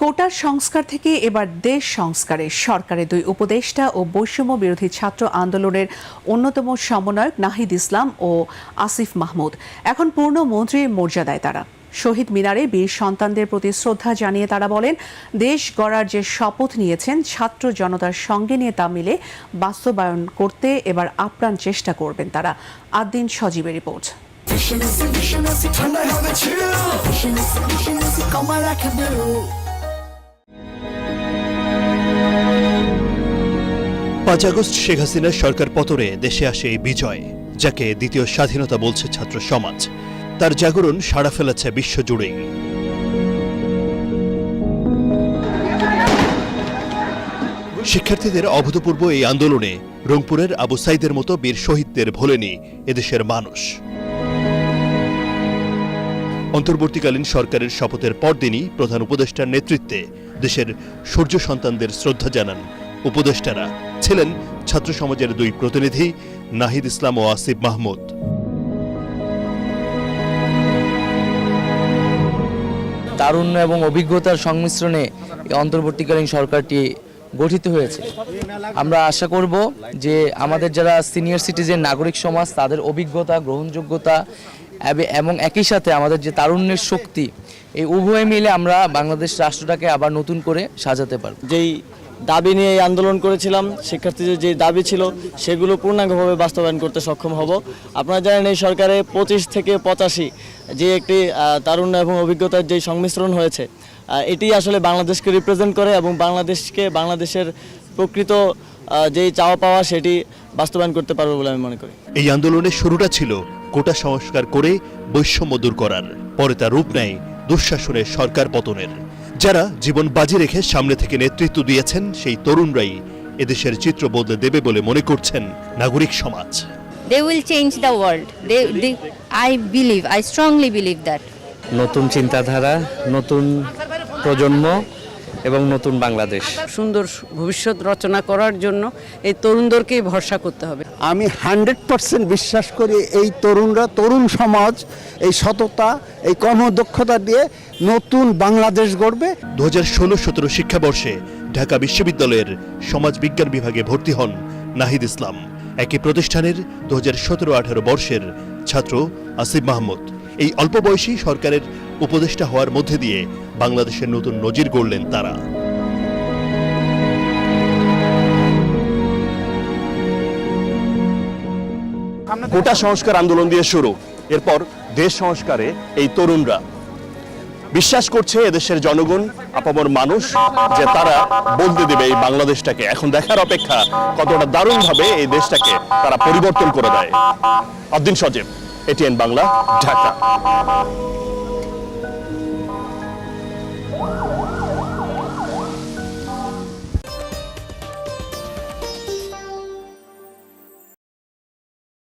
কোটার সংস্কার থেকে এবার দেশ সংস্কারে। সরকারের দুই উপদেষ্টা ও বৈষম্য বিরোধী ছাত্র আন্দোলনের অন্যতম সমন্বয়ক নাহিদ ইসলাম ও আসিফ মাহমুদ। এখন পূর্ণ মন্ত্রীর মর্যাদায় তারা। শহীদ মিনারে বীর সন্তানদের প্রতি শ্রদ্ধা জানিয়ে তারা বলেন, দেশ গড়ার যে শপথ নিয়েছেন, ছাত্র জনতার সঙ্গে নিয়ে তা মিলে বাস্তবায়ন করতে এবার আপ্রাণ চেষ্টা করবেন তারা। আদিন সজীবের রিপোর্ট। হবে পাঁচ আগস্ট শেখ হাসিনার সরকার পতরে দেশে আসে এই বিজয়, যাকে দ্বিতীয় স্বাধীনতা বলছে ছাত্র সমাজ। তার জাগরণ সাড়া ফেলেছে বিশ্বজুড়েই। শিক্ষার্থীদের অভূতপূর্ব এই আন্দোলনে রংপুরের আবু সাইদের মতো বীর শহীদদের ভোলেনি এদেশের মানুষ। অন্তর্বর্তীকালীন সরকারের শপথের পরদিনই প্রধান উপদেষ্টার নেতৃত্বে দেশের সূর্য সন্তানদের শ্রদ্ধা জানান উপদেষ্টারা। ছিলেন ছাত্র সমাজের দুই প্রতিনিধি নাহিদ ইসলাম ও আসিফ মাহমুদ। তারুণ্য এবং অভিজ্ঞতার সংমিশ্রণে এই অন্তর্বর্তীকালীন সরকারটি গঠিত হয়েছে। আমরা আশা করব যে আমাদের যারা সিনিয়র সিটিজেন নাগরিক সমাজ তাদের অভিজ্ঞতা গ্রহণযোগ্যতা এবং একই সাথে আমাদের যে তারুণ্যের শক্তি এই উভয় মিলে আমরা বাংলাদেশ রাষ্ট্রটাকে আবার নতুন করে সাজাতে পারব। যেই দাবি নিয়ে এই আন্দোলন করেছিলাম, শিক্ষার্থীদের যে দাবি ছিল সেগুলো পূর্ণাঙ্গভাবে বাস্তবায়ন করতে সক্ষম হব। আপনারা জানেন এই সরকারে পঁচিশ থেকে পঁচাশি যে একটি তারুণ্য এবং অভিজ্ঞতার যে সংমিশ্রণ হয়েছে এটি আসলে বাংলাদেশকে রিপ্রেজেন্ট করে এবং বাংলাদেশকে, বাংলাদেশের প্রকৃত যেই চাওয়া পাওয়া সেটি বাস্তবায়ন করতে পারবে বলে আমি মনে করি। এই আন্দোলনের শুরুটা ছিল কোটা সংস্কার করে বৈষম্য দূর করার, পরে তা রূপ নেয় দুঃশাসনের সরকার পতনের। যারা জীবন বাজি রেখে সামনে থেকে নেতৃত্ব দিয়েছেন সেই তরুণরাই এদেশের চিত্র বদলে দেবে বলে মনে করছেন নাগরিক সমাজ। They will change the world they I believe I strongly believe that নতুন চিন্তাধারা নতুন প্রজন্ম এবং নতুন বাংলাদেশ। সুন্দর ভবিষ্যৎ রচনা করার জন্য এই তরুণদেরকেই ভরসা করতে হবে। আমি হান্ড্রেড পার্সেন্ট বিশ্বাস করি এই তরুণরা তরুণ সমাজ এই সততা এই কর্মদক্ষতা দিয়ে নতুন বাংলাদেশ গড়বে। দু হাজার ষোলো সতেরো শিক্ষাবর্ষে ঢাকা বিশ্ববিদ্যালয়ের সমাজ বিজ্ঞান বিভাগে ভর্তি হন নাহিদ ইসলাম। একই প্রতিষ্ঠানের দু হাজার সতেরো আঠারো বর্ষের ছাত্র আসিফ মাহমুদ। এই অল্প বয়সী সরকারের উপদেষ্টা হওয়ার মধ্যে দিয়ে বাংলাদেশের নতুন নজির গড়লেন তারা। কোটা সংস্কার আন্দোলন দিয়ে শুরু। এরপর দেশ সংস্কারে এই তরুণরা। বিশ্বাস করছে এদেশের জনগণ, আপামর মানুষ, যে তারা বলতে দেবে এই বাংলাদেশটাকে। এখন দেখার অপেক্ষা কতটা দারুণভাবে এই দেশটাকে তারা পরিবর্তন করে দেয়। অদ্দিন সজীব, এটিএন বাংলা, ঢাকা।